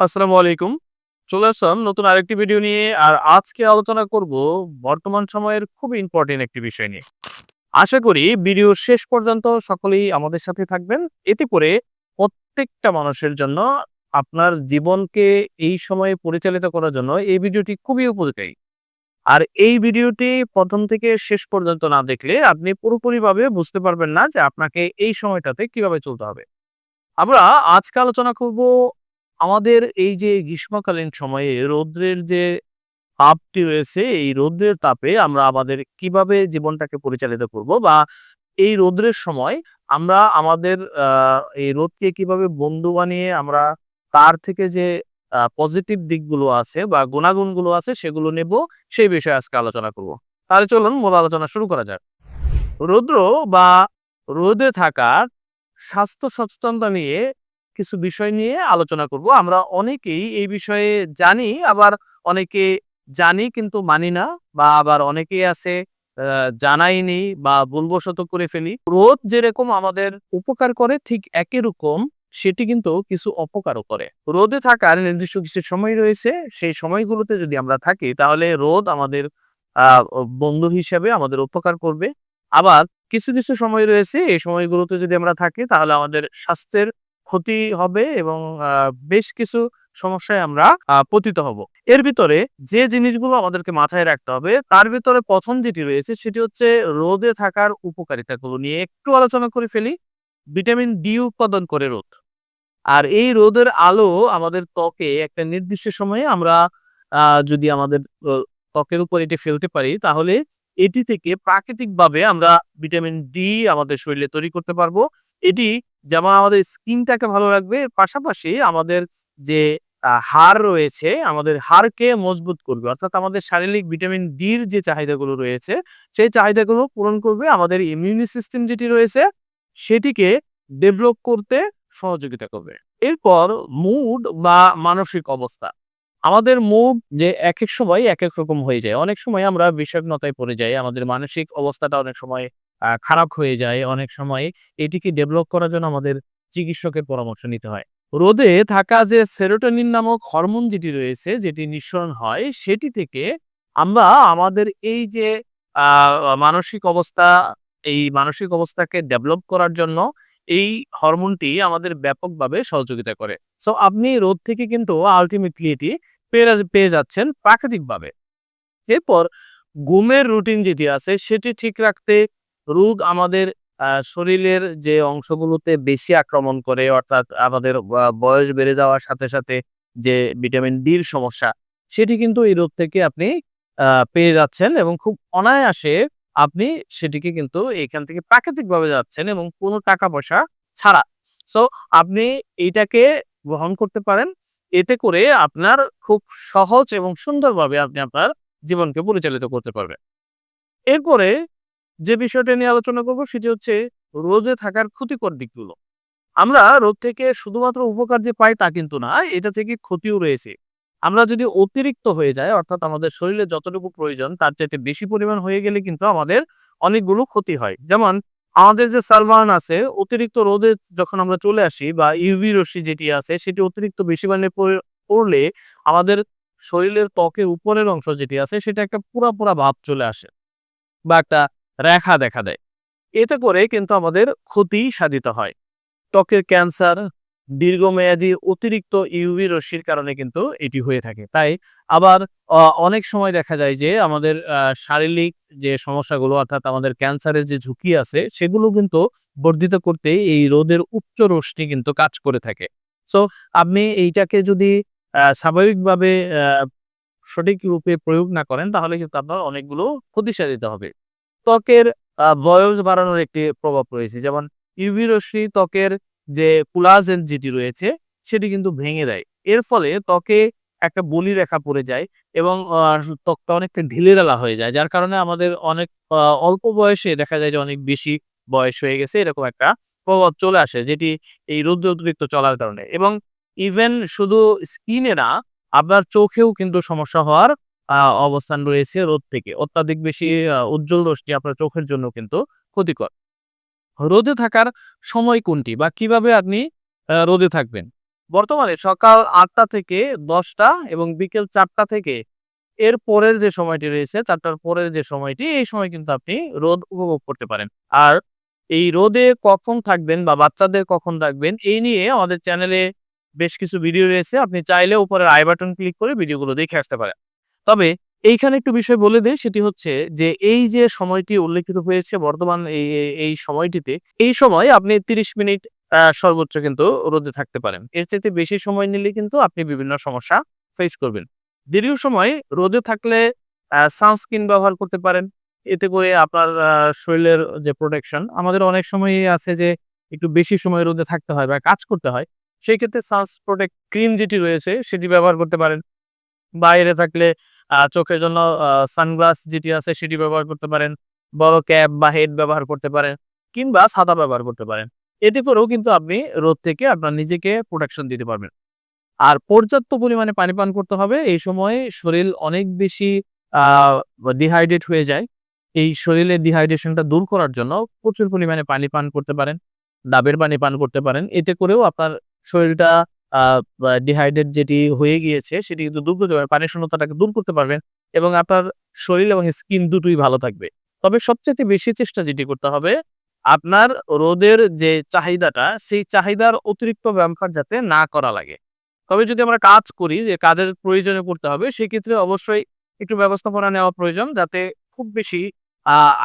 আসসালামু আলাইকুম। চলে আসলাম নতুন আরেকটি ভিডিও নিয়ে। আর আজকে আলোচনা করব বর্তমান সময়ের খুবই ইম্পর্টেন্ট একটি বিষয় নিয়ে। আশা করি ভিডিওর শেষ পর্যন্ত সকলেই আমাদের সাথে থাকবেন। এতে করে প্রত্যেকটা মানুষের জন্য আপনার জীবনকে এই সময়ে পরিচালিত করার জন্য এই ভিডিওটি খুবই উপকারী। আর এই ভিডিওটি প্রথম থেকে শেষ পর্যন্ত না দেখলে আপনি পুরোপুরিভাবে বুঝতে পারবেন না যে আপনাকে এই সময়টাতে কীভাবে চলতে হবে। আমরা আজকে আলোচনা করব আমাদের এই যে গ্রীষ্মকালীন সময়ে রৌদ্রের যে তাপটি রয়েছে, এই রৌদ্রের তাপে আমরা আমাদের কীভাবে জীবনটাকে পরিচালিত করব বা এই রৌদ্রের সময় আমরা আমাদের এই রোদকে কীভাবে বন্ধু বানিয়ে আমরা তার থেকে যে পজিটিভ দিকগুলো আছে বা গুণাগুণগুলো আছে সেগুলো নেব, সেই বিষয়ে আজকে আলোচনা করব। তাহলে চলুন মূল আলোচনা শুরু করা যাক। রৌদ্র বা রোদে থাকার স্বাস্থ্য সচেতনতা নিয়ে কিছু বিষয় নিয়ে আলোচনা করব। আমরা অনেকেই এই বিষয়ে জানি, আবার অনেকে জানি কিন্তু মানি না বা আবার অনেকেই আছে আ জানাই বা ভুলবশত করে ফেলি। রোদ যেরকম আমাদের উপকার করে ঠিক একই রকম সেটি কিন্তু কিছু অপকারও করে। রোদে থাকার নির্দিষ্ট কিছু সময় রয়েছে, সেই সময়গুলোতে যদি আমরা থাকি তাহলে রোদ আমাদের বন্ধু হিসেবে আমাদের উপকার করবে। আবার কিছু, কিছু সময় রয়েছে এই সময়গুলোতে যদি আমরা থাকি তাহলে আমাদের স্বাস্থ্যের ক্ষতি হবে এবং বেশ কিছু সমস্যায় আমরা পতিত হব। এর ভিতরে যে জিনিসগুলো আমাদেরকে মাথায় রাখতে হবে, তার ভিতরে ১ম যেটি রয়েছে সেটি হচ্ছে রোদে থাকার উপকারিতাগুলো নিয়ে একটু আলোচনা করে ফেলি। ভিটামিন ডি উৎপাদন করে রোদ। আর এই রোদের আলো আমাদের ত্বকে একটা নির্দিষ্ট সময়ে আমরা যদি আমাদের ত্বকের উপর এটি ফেলতে পারি, তাহলে এটি থেকে প্রাকৃতিকভাবে আমরা ভিটামিন ডি আমাদের শরীরে তৈরি করতে পারব। এটি যেমন আমাদের স্কিনটাকে ভালো রাখবে, পাশাপাশি আমাদের যে হাড় রয়েছে, আমাদের হাড়কে মজবুত করবে। অর্থাৎ আমাদের শারীরিক ভিটামিন ডির যে চাহিদাগুলো রয়েছে, সেই চাহিদাগুলো পূরণ করবে। আমাদের ইমিউনি সিস্টেম যেটি রয়েছে, সেটিকে ডেভেলপ করতে সহযোগিতা করবে। এরপর মুড বা মানসিক অবস্থা। আমাদের মুড যে এক এক সময় এক এক রকম হয়ে যায়। অনেক সময় আমরা বিষণ্ণতায় পড়ে যাই। আমাদের মানসিক অবস্থাটা অনেক সময় খারাপ হয়ে যায়। অনেক সময় এটিকে ডেভেলপ করার জন্য আমাদের চিকিৎসকের পরামর্শ নিতে হয়। রোদে থাকা যে সেরোটোনিন নামক হরমোন যেটি রয়েছে, যেটি নিঃসরণ হয় সেটি থেকে আমরা আমাদের এই যে মানসিক অবস্থা, এই মানসিক অবস্থাকে ডেভেলপ করার জন্য এই হরমোনটি আমাদের ব্যাপকভাবে সহযোগিতা করে। সো আপনি রোদ থেকে কিন্তু আল্টিমেটলি এটি পেয়ে যাচ্ছেন প্রাকৃতিকভাবে। এরপর ঘুমের রুটিন যেটি আছে সেটি ঠিক রাখতে রোদ আমাদের শরীরের যে অংশগুলোতে বেশি আক্রমণ করে অর্থাৎ আমাদের বয়স বেড়ে যাওয়ার সাথে, সাথে যে ভিটামিন ডির সমস্যা, সেটি কিন্তু এই রোগ থেকে আপনি পেয়ে যাচ্ছেন এবং খুব অনায়াসে আপনি সেটিকে কিন্তু এখান থেকে প্রাকৃতিকভাবে যাচ্ছেন এবং কোনো টাকা-পয়সা ছাড়া। সো আপনি এইটাকে গ্রহণ করতে পারেন। এতে করে আপনার খুব সহজ এবং সুন্দরভাবে আপনি আপনার জীবনকে পরিচালিত করতে পারবেন। এরপরে যে বিষয়টা নিয়ে আলোচনা করব সেটি হচ্ছে রোদে থাকার ক্ষতিকর দিকগুলো। আমরা রোদ থেকে শুধুমাত্র উপকার যে পাই তা কিন্তু না, এটা থেকে ক্ষতিও রয়েছে। আমরা যদি অতিরিক্ত হয়ে যাই অর্থাৎ আমাদের শরীরে যতটুকু প্রয়োজন তার চাইতে বেশি পরিমাণ হয়ে গেলে কিন্তু আমাদের অনেকগুলো ক্ষতি হয়। যেমন আমাদের যে সানবার্ন আছে, অতিরিক্ত রোদে যখন আমরা চলে আসি বা ইউভি রশ্মি যেটি আছে সেটি অতিরিক্ত বেশি মানে পড়ে পড়লে আমাদের শরীরের ত্বকের উপরের অংশ যেটি আছে সেটা একটা পুরা, পুরা ভাব চলে আসে বা একটা রেখা দেখা দেয়। এতে করে কিন্তু আমাদের ক্ষতি সাধিত হয়। ত্বকের ক্যান্সার, দীর্ঘমেয়াদী অতিরিক্ত ইউভি রশ্মির কারণে কিন্তু এটি হয়ে থাকে। তাই আবার অনেক সময় দেখা যায় যে আমাদের শারীরিক যে সমস্যাগুলো অর্থাৎ আমাদের ক্যান্সারের যে ঝুঁকি আছে সেগুলো কিন্তু বর্ধিত করতে এই রোদের উচ্চ রশ্মি কিন্তু কাজ করে থাকে। সো আপনি এইটাকে যদি স্বাভাবিকভাবে সঠিক রূপে প্রয়োগ না করেন তাহলে কিন্তু আপনার অনেকগুলো ক্ষতি সাধিত হবে। ত্বকের বয়স বাড়ানোর একটি প্রভাব রয়েছে। যেমন ইউভি রশ্মি ত্বকের যে কোলাজেন যেটি রয়েছে, সেটি কিন্তু ভেঙে দেয়। এর ফলে ত্বকে একটা বলি রেখা পড়ে যায় এবং ত্বকটা অনেকটা ঢিলেঢালা হয়ে যায়। যার কারণে আমাদের অনেক অল্প বয়সে দেখা যায় যে অনেক বেশি বয়স হয়ে গেছে, এরকম একটা প্রভাব চলে আসে যেটি এই রৌদ্র অতিরিক্ত চলার কারণে এবং ইভেন শুধু স্কিনে না, আপনার চোখেও কিন্তু সমস্যা হওয়ার অবস্থান রয়েছে রোদ থেকে। অত্যাধিক বেশি উজ্জ্বল রশ্মি আপনার চোখের জন্য কিন্তু ক্ষতিকর। রোদে থাকার সময় কোনটি বা কীভাবে আপনি রোদে থাকবেন? বর্তমানে সকাল আটটা থেকে দশটা এবং বিকেল চারটা থেকে এর পরের যে সময়টি রয়েছে চারটার পরের যে সময়টি এই সময় কিন্তু আপনি রোদ উপভোগ করতে পারেন আর এই রোদে কখন থাকবেন বা বাচ্চাদের কখন রাখবেন এই নিয়ে আমাদের চ্যানেলে বেশ কিছু ভিডিও রয়েছে আপনি চাইলে উপরের আই বাটন ক্লিক করে ভিডিওগুলো দেখে আসতে পারেন তবে এইখানে একটু বিষয় বলে দেই সেটি হচ্ছে যে এই যে সময়টি উল্লেখিত হয়েছে বর্তমান এই সময়টিতে এই সময় আপনি তিরিশ মিনিট আহ, সর্বোচ্চ কিন্তু রোদে থাকতে পারেন। এর চাইতে বেশি সময় নিলে কিন্তু আপনি বিভিন্ন সমস্যা ফেস করবেন। দীর্ঘ সময় রোদে থাকলে সানস্ক্রিন ব্যবহার করতে পারেন। এতে করে আপনার শরীরের যে প্রোটেকশন আমাদের অনেক সময় আছে যে একটু বেশি সময় রোদে থাকতে হয় বা কাজ করতে হয় সেই ক্ষেত্রে সানস প্রোটেক্ট ক্রিম যেটি রয়েছে সেটি ব্যবহার করতে পারেন। বাইরে থাকলে চোখের জন্য সানগ্লাস যেটি আছে সেটি ব্যবহার করতে পারেন, বড় ক্যাপ বা হেড ব্যবহার করতে পারেন কিংবা ছাতা ব্যবহার করতে পারেন। এতে করেও কিন্তু আপনি রোদ থেকে আপনার নিজেকে প্রোটেকশন দিতে পারবেন। আর পর্যাপ্ত পরিমাণে পানি পান করতে হবে। এই সময় শরীর অনেক বেশি ডিহাইড্রেট হয়ে যায়। এই শরীরের ডিহাইড্রেশনটা দূর করার জন্য প্রচুর পরিমাণে পানি পান করতে পারেন, ডাবের পানি পান করতে পারেন। এতে করেও আপনার শরীরটা ডিহাইড্রেট যেটি হয়ে গিয়েছে, সেটি কিন্তু দূর করতে পারবেন, পানির শূন্যতাটাকে দূর করতে পারবেন এবং আপনার শরীর এবং স্কিন দুটোই ভালো থাকবে। তবে সবচেয়ে বেশি চেষ্টা যেটি করতে হবে, আপনার রোদের যে চাহিদাটা, সেই চাহিদার অতিরিক্ত ব্যবহার যাতে না করা লাগে। তবে যদি আমরা কাজ করি, যে কাজের প্রয়োজনে করতে হবে, সেক্ষেত্রে অবশ্যই একটু ব্যবস্থাপনা নেওয়া প্রয়োজন, যাতে খুব বেশি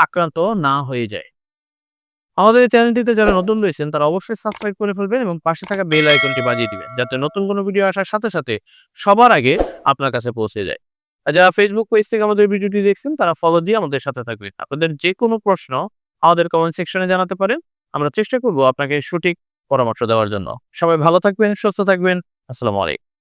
আক্রান্ত না হয়ে যায়। আমাদের এই চ্যানেলটিতে যারা নতুন রয়েছেন, তারা অবশ্যই সাবস্ক্রাইব করে ফেলবেন এবং পাশে থাকা বেল আইকনটি বাজিয়ে দিবেন, যাতে নতুন কোনো ভিডিও আসার সাথে সাথে সবার আগে আপনার কাছে পৌঁছে যায়। আর যারা ফেসবুক পেজ থেকে আমাদের ভিডিওটি দেখছেন, তারা ফলো দিয়ে আমাদের সাথে থাকবেন। আপনাদের যে কোনো প্রশ্ন আমাদের কমেন্ট সেকশনে জানাতে পারেন। আমরা চেষ্টা করব আপনাকে সঠিক পরামর্শ দেওয়ার জন্য। সবাই ভালো থাকবেন, সুস্থ থাকবেন। আসসালামু আলাইকুম।